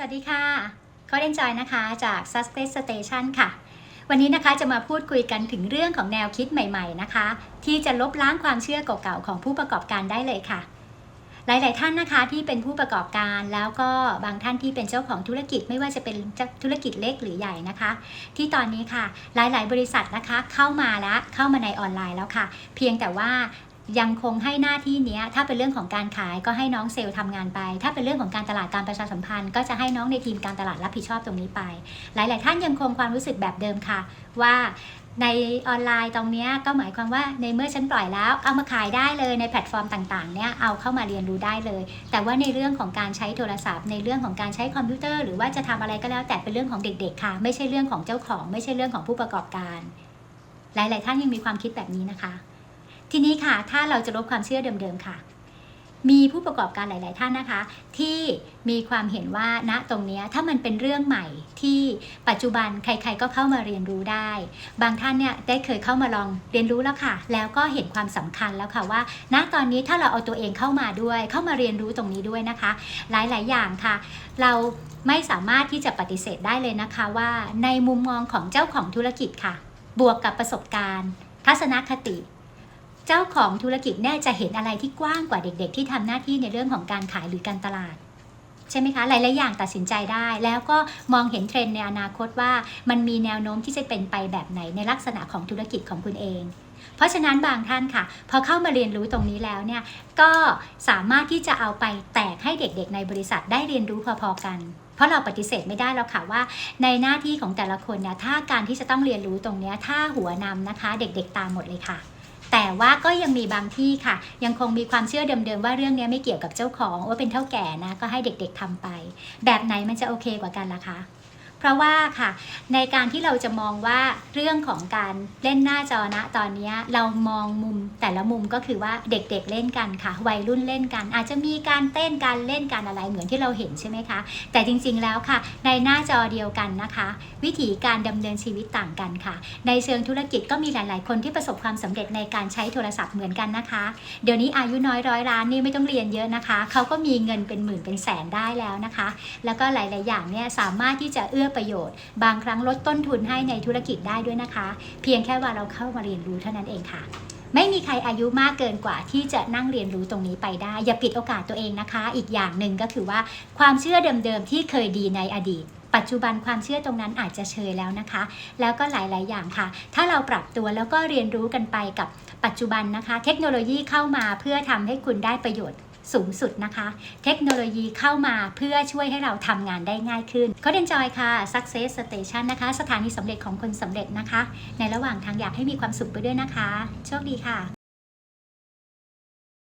สวัสดีค่ะเขาเล่นจอยนะคะจาก Success Station ค่ะ วันนี้นะคะจะมาพูดคุยกันถึงเรื่องของแนวคิดใหม่ ๆนะคะ ที่จะลบล้างความเชื่อเก่าๆของผู้ประกอบการได้เลยค่ะ หลายๆท่านนะคะที่เป็นผู้ประกอบการแล้วก็บางท่านที่เป็นเจ้าของธุรกิจไม่ว่าจะเป็นธุรกิจเล็กหรือใหญ่นะคะ ที่ตอนนี้ค่ะหลายๆ บริษัทนะคะเข้ามาแล้วเข้ามาในออนไลน์แล้วค่ะ เพียงแต่ว่า ยังคงให้หน้าที่นี้ถ้าเป็นเรื่องของการขายก็ให้น้องเซลล์ทำงานไป ถ้าเป็นเรื่องของการตลาดการประชาสัมพันธ์ ก็จะให้น้องในทีมการตลาดรับผิดชอบตรงนี้ไป หลาย ๆ ท่านยังคงความรู้สึกแบบเดิมค่ะ ว่าในออนไลน์ตรงนี้ก็หมายความว่าในเมื่อฉันปล่อยแล้ว เอามาขายได้เลยในแพลตฟอร์มต่าง ๆ เนี่ยเอาเข้ามาเรียนรู้ได้เลย แต่ว่าในเรื่องของการใช้โทรศัพท์ ในเรื่องของการใช้คอมพิวเตอร์ หรือว่าจะทำอะไรก็แล้วแต่เป็นเรื่องของเด็ก ๆ ค่ะ ไม่ใช่เรื่องของเจ้าของ ไม่ใช่เรื่องของผู้ประกอบการ หลาย ๆ ท่านยังมีความคิดแบบนี้นะคะ ทีนี้ค่ะ ถ้าเราจะลบความเชื่อเดิมๆค่ะ มีผู้ประกอบการหลาย ๆ ท่านนะคะ ที่มีความเห็นว่าณตรงนี้ถ้ามันเป็นเรื่องใหม่ที่ปัจจุบันใคร ๆ ก็เข้ามาเรียนรู้ได้ บางท่านเนี่ยได้เคยเข้ามาลองเรียนรู้แล้วค่ะ แล้วก็เห็นความสำคัญแล้วค่ะว่า ณตอนนี้ถ้าเราเอาตัวเองเข้ามาด้วย เข้ามาเรียนรู้ตรงนี้ด้วยนะคะ หลาย ๆ อย่างค่ะ เราไม่สามารถที่จะปฏิเสธได้เลยนะคะว่าในมุมมองของเจ้าของธุรกิจค่ะ บวกกับประสบการณ์ ทัศนคติ เจ้าของธุรกิจแน่จะเห็นอะไรที่กว้างกว่าเด็ก ๆ ที่ทำหน้าที่ในเรื่องของการขายหรือการตลาดใช่ไหมคะหลาย ๆ อย่างตัดสินใจได้ แล้วก็มองเห็นเทรนด์ในอนาคตว่า มันมีแนวโน้มที่จะเป็นไปแบบไหนในลักษณะของธุรกิจของคุณเอง เพราะฉะนั้นบางท่านค่ะ พอเข้ามาเรียนรู้ตรงนี้แล้วเนี่ยก็สามารถที่จะเอาไปแตกให้เด็ก ๆ ในบริษัทได้เรียนรู้พอ ๆ กัน เพราะเราปฏิเสธไม่ได้แล้วค่ะว่า ในหน้าที่ของแต่ละคนเนี่ยถ้าการที่จะต้องเรียนรู้ตรงนี้ถ้าหัวนำนะคะ เด็ก ๆ ตามหมดเลยค่ะ แต่ว่าก็ยังมีบางที่ค่ะ ยังคงมีความเชื่อเดิมๆว่าเรื่องนี้ไม่เกี่ยวกับเจ้าของว่าเป็นเท่าแก่นะก็ให้เด็กๆทำไป แบบไหนมันจะโอเคกว่ากันล่ะคะ เพราะว่าค่ะในการที่เราจะมองว่าเรื่องของการเล่นหน้าจอนะตอนนี้เรามองมุมแต่ละมุมก็คือว่าเด็กๆเเล่นกันค่ะ วัยรุ่นเล่นกัน อาจจะมีการเต้นการเล่นการอะไรเหมือนที่เราเห็นใช่ไหมคะ แต่จริงๆแล้วค่ะ ในหน้าจอเดียวกันนะคะ วิธีการดำเนินชีวิตต่างกันค่ะ ในเชิงธุรกิจก็มีหลาย ๆ คนที่ประสบความสำเร็จในการใช้โทรศัพท์เหมือนกันนะคะ เดี๋ยวนี้อายุน้อยร้อยล้านนี่ไม่ต้องเรียนเยอะนะคะเขาก็มีเงินเป็นหมื่นเป็นแสนได้แล้วนะคะ แล้วก็หลาย ๆ อย่างเนี่ยสามารถที่จะเอื้อประโยชน์ บางครั้งลดต้นทุนให้ในธุรกิจได้ด้วยนะคะ เพียงแค่ว่าเราเข้ามาเรียนรู้เท่านั้นเองค่ะ ไม่มีใครอายุมากเกินกว่าที่จะนั่งเรียนรู้ตรงนี้ไปได้ อย่าปิดโอกาสตัวเองนะคะ อีกอย่างหนึ่งก็คือว่าความเชื่อเดิมๆที่เคยดีในอดีตปัจจุบันความเชื่อตรงนั้นอาจจะเชยแล้วนะคะ แล้วก็หลาย ๆ อย่างค่ะ ถ้าเราปรับตัวแล้วก็เรียนรู้กันไปกับปัจจุบันนะคะ เทคโนโลยีเข้ามาเพื่อทำให้คุณได้ประโยชน์ สูงสุดนะคะ เทคโนโลยีเข้ามาเพื่อช่วยให้เราทำงานได้ง่ายขึ้นเขาเดนจอยค่ะ Success Station นะคะ สถานีสำเร็จของคนสำเร็จนะคะ ในระหว่างทางอยากให้มีความสุขไปด้วยนะคะ โชคดีค่ะ